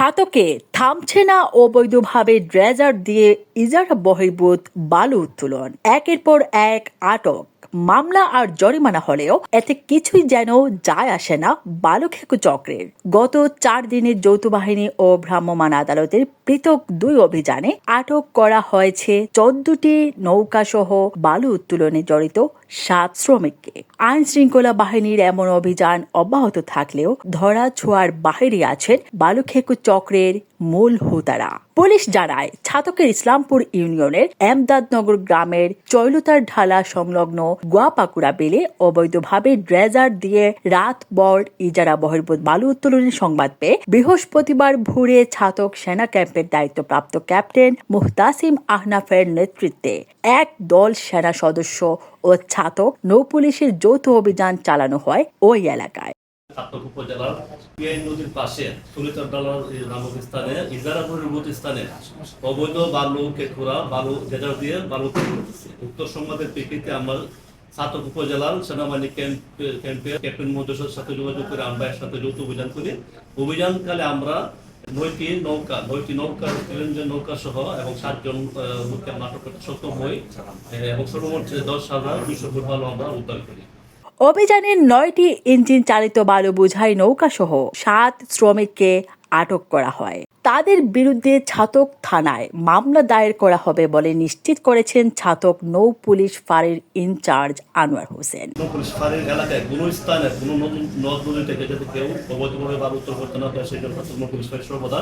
ছাতকে থামছে না অবৈধভাবে ড্রেজার দিয়ে ইজারা বহির্ভূত বালু উত্তোলন। একের পর এক আটক। মামলা আর জরিমানা হলেও এতে কিছুই যেন যায় আসে না বালুখেকু চক্রের। গত চার দিনের যৌথ বাহিনী ও ভ্রাম্যমাণ আদালতের পৃথক দুই অভিযানে আটক করা হয়েছে চোদ্দটি নৌকা সহ বালু উত্তোলনে জড়িত সাত শ্রমিককে। আইন শৃঙ্খলা বাহিনীর এমন অভিযান অব্যাহত থাকলেও ধরা ছোঁয়ার বাহিরে আছেন বালুখেকু চক্রের মূল হুতারা পুলিশ জানায়, ছাতকের ইসলামপুর ইউনিয়নের এমদাদনগর গ্রামের চৈলতার ঢালা সংলগ্ন গোয়াপাকুড়া বেলে অবৈধভাবে ড্রেজার দিয়ে রাত বর ইজারা বহির্ভূত বালু উত্তোলনের সংবাদ পেয়ে বৃহস্পতিবার ভোরে ছাতক সেনা ক্যাম্পের দায়িত্বপ্রাপ্ত ক্যাপ্টেন মুহতাসিম আহনাফের নেতৃত্বে এক দল সেনা সদস্য ও ছাতক নৌপুলিশের যৌথ অভিযান চালানো হয় ওই এলাকায়। উপজেলার নদীর পাশে নামক স্থানে ইজারা বহির্ভূত স্থানে অবৈধ বালু বালু দিয়ে বালু সংবাদের প্রেক্ষিতে আমরা সাতক উপজেলার সেনাবাহিনী ক্যাম্প, ক্যাম্পে ক্যাপ্টেন সাথে যোগাযোগ করে আমরা একসাথে যৌথ অভিযান করি। অভিযানকালে আমরা নয়টি নৌকা নয়টি নৌকা চ্যালেঞ্জের নৌকা সহ এবং সাতজন লোককে আমরা সক্ষম হই এবং সর্বমোট দশ হাজার দুইশো ফুট আমরা উদ্ধার করি। অভিযানে নয়টি ইঞ্জিন চালিত বালু বোঝাই নৌকা সহ সাত শ্রমিককে আটক করা হয়। তাদের বিরুদ্ধে ছাতক থানায় মামলা দায়ের করা হবে বলে নিশ্চিত করেছেন ছাতক নৌ পুলিশ ফাঁড়ির ইনচার্জ আনোয়ার হোসেন। পুলিশ ফাঁড়ির এলাকায় কোনো স্থানে কোনো নদ নদী থেকে কেউ অবৈধভাবে বা উত্তর করতে না পারে, সেই জন্য ছাত্র পুলিশ ফাঁড়ি সর্বদা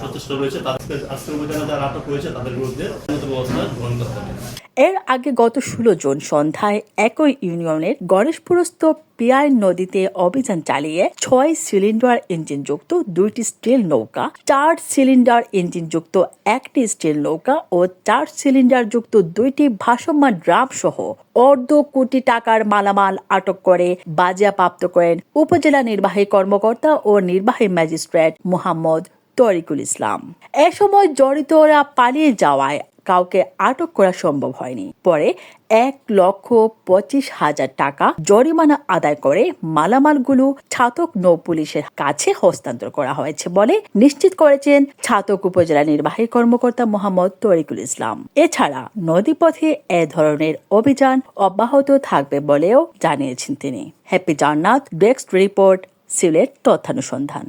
সচেষ্ট রয়েছে। তাদের আজকের অভিযানে যারা আটক তাদের বিরুদ্ধে ব্যবস্থা গ্রহণ হবে। এর আগে গত ষোলো জুন সন্ধ্যায় একই ইউনিয়নের গণেশপুরস্থ পিয়াই নদীতে অভিযান চালিয়ে ছয় সিলিন্ডার ইঞ্জিনযুক্ত দুইটি স্টিল নৌকা, চার সিলিন্ডার ইঞ্জিনযুক্ত একটি স্টিল নৌকা ও চার সিলিন্ডার যুক্ত দুইটি ভাসমান ড্রাম সহ অর্ধ কোটি টাকার মালামাল আটক করে বাজেয়াপ্ত করেন উপজেলা নির্বাহী কর্মকর্তা ও নির্বাহী ম্যাজিস্ট্রেট মোহাম্মদ তরিকুল ইসলাম। এ সময় জড়িতরা পালিয়ে যাওয়ায় কাউকে আটক করা সম্ভব হয়নি। পরে এক লক্ষ পঁচিশ হাজার টাকা জরিমানা আদায় করে মালামালগুলো ছাতক নৌ পুলিশের কাছে হস্তান্তর করা হয়েছে বলে নিশ্চিত করেছেন ছাতক উপজেলা নির্বাহী কর্মকর্তা মোহাম্মদ তরিকুল ইসলাম। এছাড়া নদীপথে এ ধরনের অভিযান অব্যাহত থাকবে বলেও জানিয়েছেন তিনি। হ্যাপি জান্নাত ডেস্ক রিপোর্ট, সিলেট তথ্যানুসন্ধান।